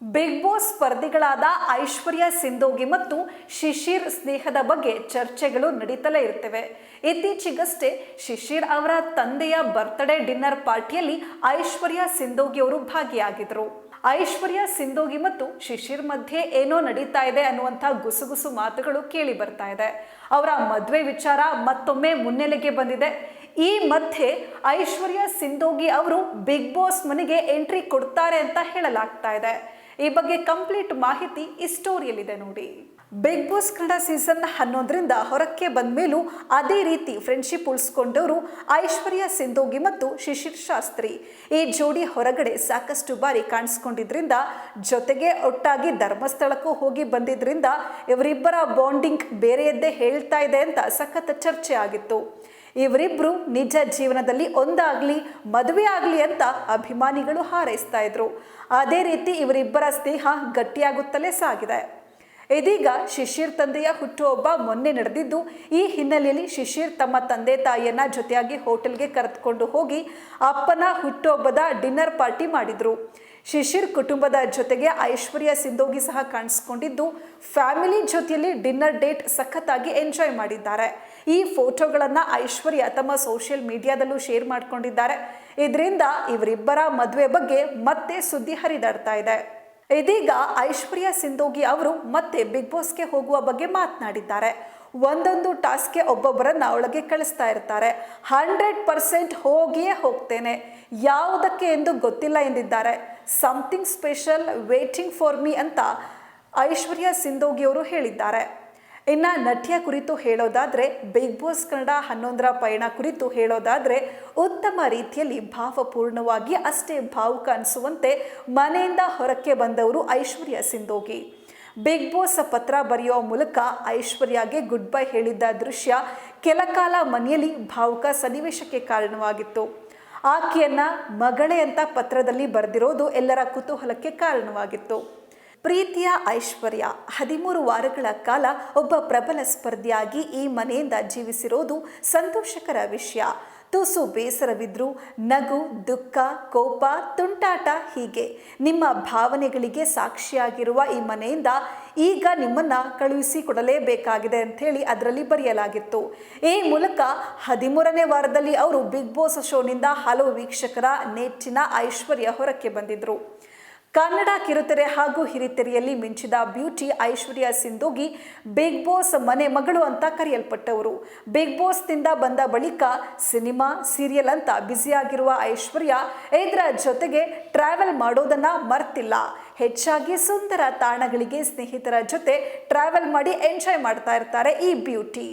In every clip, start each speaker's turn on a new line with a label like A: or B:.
A: Big boss ಸ್ಪರ್ಧಿಗಳಾದ ಐಶ್ವರ್ಯ ಸಿಂಧೋಗಿ ಮತ್ತು ಶಿಶಿರ್ ಸ್ನೇಹದ ಬಗ್ಗೆ ಚರ್ಚೆಗಳು ನಡೀತಲೇ ಇರ್ತವೆ ಇತ್ತೀಚೆಗಷ್ಟೇ ಶಿಶಿರ್ ಅವರ ತಂದೆಯ ಬರ್ತ್ಡೇ ಡಿನ್ನರ್ ಪಾರ್ಟಿಯಲ್ಲಿ ಐಶ್ವರ್ಯ ಸಿಂಧೋಗಿ ಅವರು ಭಾಗಿಯಾಗಿದ್ರು ಐಶ್ವರ್ಯ ಸಿಂಧೋಗಿ ಮತ್ತು ಶಿಶಿರ್ ಮಧ್ಯೆ ಏನೋ ನಡೀತಾ ಇದೆ ಅನ್ನುವಂಥ ಗುಸುಗುಸು ಮಾತುಗಳು ಕೇಳಿ ಬರ್ತಾ ಇದೆ. ಅವರ ಮದುವೆ ವಿಚಾರ ಮತ್ತೊಮ್ಮೆ ಮುನ್ನೆಲೆಗೆ ಬಂದಿದೆ. ಈ ಮಧ್ಯೆ ಐಶ್ವರ್ಯ ಸಿಂಧೋಗಿ ಅವರು ಬಿಗ್ ಬಾಸ್ ಮನೆಗೆ ಎಂಟ್ರಿ ಕೊಡ್ತಾರೆ ಅಂತ ಹೇಳಲಾಗ್ತಾ ಇದೆ. ಈ ಬಗ್ಗೆ ಕಂಪ್ಲೀಟ್ ಮಾಹಿತಿ ಈ ಸ್ಟೋರಿಯಲ್ಲಿದೆ ನೋಡಿ. ಬಿಗ್ ಬಾಸ್ ಕನ್ನಡ ಸೀಸನ್ ಹನ್ನೊಂದರಿಂದ ಹೊರಕ್ಕೆ ಬಂದ ಮೇಲೂ ಅದೇ ರೀತಿ ಫ್ರೆಂಡ್ಶಿಪ್ ಉಳಿಸ್ಕೊಂಡವರು ಐಶ್ವರ್ಯ ಸಿಂಧೋಗಿ ಮತ್ತು ಶಿಶಿರ್ ಶಾಸ್ತ್ರಿ. ಈ ಜೋಡಿ ಹೊರಗಡೆ ಸಾಕಷ್ಟು ಬಾರಿ ಕಾಣಿಸ್ಕೊಂಡಿದ್ರಿಂದ ಜೊತೆಗೆ ಒಟ್ಟಾಗಿ ಧರ್ಮಸ್ಥಳಕ್ಕೂ ಹೋಗಿ ಬಂದಿದ್ರಿಂದ ಇವರಿಬ್ಬರ ಬಾಂಡಿಂಗ್ ಬೇರೆಯದ್ದೇ ಹೇಳ್ತಾ ಇದೆ ಅಂತ ಸಖತ್ ಚರ್ಚೆ ಆಗಿತ್ತು. ಇವರಿಬ್ರು ನಿಜ ಜೀವನದಲ್ಲಿ ಒಂದಾಗ್ಲಿ, ಮದುವೆ ಆಗಲಿ ಅಂತ ಅಭಿಮಾನಿಗಳು ಹಾರೈಸ್ತಾ ಇದ್ರು. ಅದೇ ರೀತಿ ಇವರಿಬ್ಬರ ಸ್ನೇಹ ಗಟ್ಟಿಯಾಗುತ್ತಲೇ ಸಾಗಿದೆ. ಇದೀಗ ಶಿಶಿರ್ ತಂದೆಯ ಹುಟ್ಟುಹಬ್ಬ ಮೊನ್ನೆ ನಡೆದಿದ್ದು, ಈ ಹಿನ್ನೆಲೆಯಲ್ಲಿ ಶಿಶಿರ್ ತಮ್ಮ ತಂದೆ ತಾಯಿಯನ್ನ ಜೊತೆಯಾಗಿ ಹೋಟೆಲ್ಗೆ ಕರೆದುಕೊಂಡು ಹೋಗಿ ಅಪ್ಪನ ಹುಟ್ಟುಹಬ್ಬದ ಡಿನ್ನರ್ ಪಾರ್ಟಿ ಮಾಡಿದ್ರು. ಶಿಶಿರ್ ಕುಟುಂಬದ ಜೊತೆಗೆ ಐಶ್ವರ್ಯ ಸಿಂಧೋಗಿ ಸಹ ಕಾಣಿಸ್ಕೊಂಡಿದ್ದು, ಫ್ಯಾಮಿಲಿ ಜೊತೆಯಲ್ಲಿ ಡಿನ್ನರ್ ಡೇಟ್ ಸಖತ್ತಾಗಿ ಎಂಜಾಯ್ ಮಾಡಿದ್ದಾರೆ. ಈ ಫೋಟೋಗಳನ್ನು ಐಶ್ವರ್ಯ ತಮ್ಮ ಸೋಷಿಯಲ್ ಮೀಡಿಯಾದಲ್ಲೂ ಶೇರ್ ಮಾಡಿಕೊಂಡಿದ್ದಾರೆ. ಇದರಿಂದ ಇವರಿಬ್ಬರ ಮದುವೆ ಬಗ್ಗೆ ಮತ್ತೆ ಸುದ್ದಿ ಹರಿದಾಡ್ತಾ ಇದೆ. ಇದೀಗ ಐಶ್ವರ್ಯ ಸಿಂಧೋಗಿ ಅವರು ಮತ್ತೆ ಬಿಗ್ ಬಾಸ್ಗೆ ಹೋಗುವ ಬಗ್ಗೆ ಮಾತನಾಡಿದ್ದಾರೆ. ಒಂದೊಂದು ಟಾಸ್ಕ್ಗೆ ಒಬ್ಬೊಬ್ಬರನ್ನ ಒಳಗೆ ಕಳಿಸ್ತಾ ಇರ್ತಾರೆ. ಹಂಡ್ರೆಡ್ ಪರ್ಸೆಂಟ್ ಹೋಗಿಯೇ ಹೋಗ್ತೇನೆ. ಯಾವುದಕ್ಕೆ ಎಂದು ಗೊತ್ತಿಲ್ಲ ಎಂದಿದ್ದಾರೆ. Something special waiting for me ಅಂತ ಐಶ್ವರ್ಯ ಸಿಂಧೋಗಿ ಅವರು ಹೇಳಿದ್ದಾರೆ. ಇನ್ನು ನಟಿಯ ಕುರಿತು ಹೇಳೋದಾದರೆ ಬಿಗ್ ಬಾಸ್ ಕನ್ನಡ ಹನ್ನೊಂದರ ಪಯಣ ಕುರಿತು ಹೇಳೋದಾದರೆ, ಉತ್ತಮ ರೀತಿಯಲ್ಲಿ ಭಾವಪೂರ್ಣವಾಗಿ ಅಷ್ಟೇ ಭಾವುಕ ಅನಿಸುವಂತೆ ಮನೆಯಿಂದ ಹೊರಕ್ಕೆ ಬಂದವರು ಐಶ್ವರ್ಯ ಸಿಂಧೋಗಿ. ಬಿಗ್ ಬಾಸ್ ಪತ್ರ ಬರೆಯುವ ಮೂಲಕ ಐಶ್ವರ್ಯಗೆ ಗುಡ್ ಬೈ ಹೇಳಿದ್ದ ದೃಶ್ಯ ಕೆಲ ಕಾಲ ಮನೆಯಲ್ಲಿ ಭಾವುಕ ಸನ್ನಿವೇಶಕ್ಕೆ ಕಾರಣವಾಗಿತ್ತು. ಆಕೆಯನ್ನ ಮಗಳೇ ಅಂತ ಪತ್ರದಲ್ಲಿ ಬರೆದಿರೋದು ಎಲ್ಲರ ಕುತೂಹಲಕ್ಕೆ ಕಾರಣವಾಗಿತ್ತು. ಪ್ರೀತಿಯ ಐಶ್ವರ್ಯ ಹದಿಮೂರು ವಾರಗಳ ಕಾಲ ಒಬ್ಬ ಪ್ರಬಲ ಸ್ಪರ್ಧಿಯಾಗಿ ಈ ಮನೆಯಿಂದ ಜೀವಿಸಿರೋದು ಸಂತೋಷಕರ ವಿಷಯ. ತುಸು ಬೇಸರವಿದ್ರೂ ನಗು, ದುಃಖ, ಕೋಪ, ತುಂಟಾಟ ಹೀಗೆ ನಿಮ್ಮ ಭಾವನೆಗಳಿಗೆ ಸಾಕ್ಷಿಯಾಗಿರುವ ಈ ಮನೆಯಿಂದ ಈಗ ನಿಮ್ಮನ್ನ ಕಳುಹಿಸಿಕೊಡಲೇಬೇಕಾಗಿದೆ ಅಂಥೇಳಿ ಅದರಲ್ಲಿ ಬರೆಯಲಾಗಿತ್ತು. ಈ ಮೂಲಕ ಹದಿಮೂರನೇ ವಾರದಲ್ಲಿ ಅವರು ಬಿಗ್ ಬಾಸ್ ಶೋನಿಂದ ಹಲವು ವೀಕ್ಷಕರ ನೆಚ್ಚಿನ ಐಶ್ವರ್ಯ ಹೊರಕ್ಕೆ ಬಂದಿದ್ರು. ಕನ್ನಡ ಕಿರುತೆರೆ ಹಾಗೂ ಹಿರಿತೆರೆಯಲ್ಲಿ ಮಿಂಚಿದ beauty Aishwarya Sindhogi Bigg Boss ಮನೆ ಮಗಳು ಅಂತ ಕರೆಯಲ್ಪಟ್ಟವರು. ಬಿಗ್ ಬಾಸ್ನಿಂದ ಬಂದ ಬಳಿಕ ಸಿನಿಮಾ, ಸೀರಿಯಲ್ ಅಂತ ಬ್ಯುಸಿಯಾಗಿರುವ ಐಶ್ವರ್ಯ ಇದರ ಜೊತೆಗೆ ಟ್ರಾವೆಲ್ ಮಾಡೋದನ್ನ ಮರ್ತಿಲ್ಲ. ಹೆಚ್ಚಾಗಿ ಸುಂದರ ತಾಣಗಳಿಗೆ ಸ್ನೇಹಿತರ ಜೊತೆ ಟ್ರಾವೆಲ್ ಮಾಡಿ ಎಂಜಾಯ್ ಮಾಡ್ತಾ ಇರ್ತಾರೆ ಈ ಬ್ಯೂಟಿ.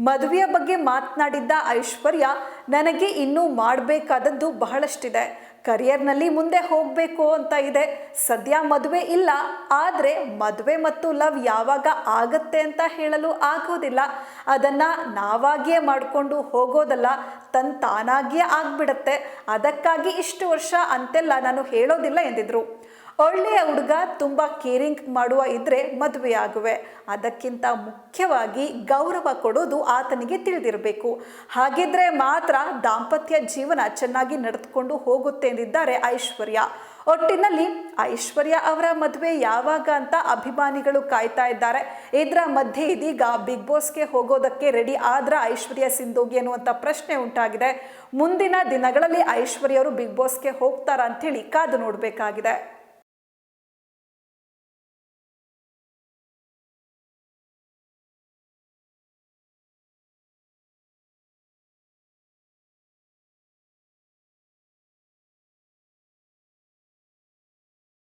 A: ಮದುವೆಯ ಬಗ್ಗೆ ಮಾತನಾಡಿದ್ದ ಐಶ್ವರ್ಯ, ನನಗೆ ಇನ್ನೂ ಮಾಡಬೇಕಾದದ್ದು ಬಹಳಷ್ಟಿದೆ. ಕರಿಯರ್ನಲ್ಲಿ ಮುಂದೆ ಹೋಗಬೇಕು ಅಂತ ಇದೆ. ಸದ್ಯ ಮದುವೆ ಇಲ್ಲ. ಆದರೆ ಮದುವೆ ಮತ್ತು ಲವ್ ಯಾವಾಗ ಆಗತ್ತೆ ಅಂತ ಹೇಳಲು ಆಗೋದಿಲ್ಲ. ಅದನ್ನು ನಾವಾಗಿಯೇ ಮಾಡಿಕೊಂಡು ಹೋಗೋದಲ್ಲ, ತನ್ ತಾನಾಗಿಯೇ ಆಗಿಬಿಡತ್ತೆ. ಅದಕ್ಕಾಗಿ ಇಷ್ಟು ವರ್ಷ ಅಂತೆಲ್ಲ ನಾನು ಹೇಳೋದಿಲ್ಲ, ಎಂದಿದ್ರು. ಒಳ್ಳೆಯ ಹುಡುಗ ತುಂಬ ಕೇರಿಂಗ್ ಮಾಡುವ ಇದ್ದರೆ ಮದುವೆಯಾಗುವೆ. ಅದಕ್ಕಿಂತ ಮುಖ್ಯವಾಗಿ ಗೌರವ ಕೊಡೋದು ಆತನಿಗೆ ತಿಳಿದಿರಬೇಕು. ಹಾಗಿದ್ರೆ ಮಾತ್ರ ದಾಂಪತ್ಯ ಜೀವನ ಚೆನ್ನಾಗಿ ನಡೆದುಕೊಂಡು ಹೋಗುತ್ತೆ ಎಂದಿದ್ದಾರೆ ಐಶ್ವರ್ಯ. ಒಟ್ಟಿನಲ್ಲಿ ಐಶ್ವರ್ಯ ಅವರ ಮದುವೆ ಯಾವಾಗ ಅಂತ ಅಭಿಮಾನಿಗಳು ಕಾಯ್ತಾ ಇದ್ದಾರೆ. ಇದರ ಮಧ್ಯೆ ಇದೀಗ ಬಿಗ್ ಬಾಸ್ಗೆ ಹೋಗೋದಕ್ಕೆ ರೆಡಿ ಆದ್ರ ಐಶ್ವರ್ಯ ಸಿಂಧೋಗಿ ಅನ್ನುವಂಥ ಪ್ರಶ್ನೆ ಉಂಟಾಗಿದೆ. ಮುಂದಿನ ದಿನಗಳಲ್ಲಿ ಐಶ್ವರ್ಯ ಅವರು ಬಿಗ್ ಬಾಸ್ಗೆ ಹೋಗ್ತಾರಾ ಅಂತೇಳಿ ಕಾದು ನೋಡಬೇಕಾಗಿದೆ.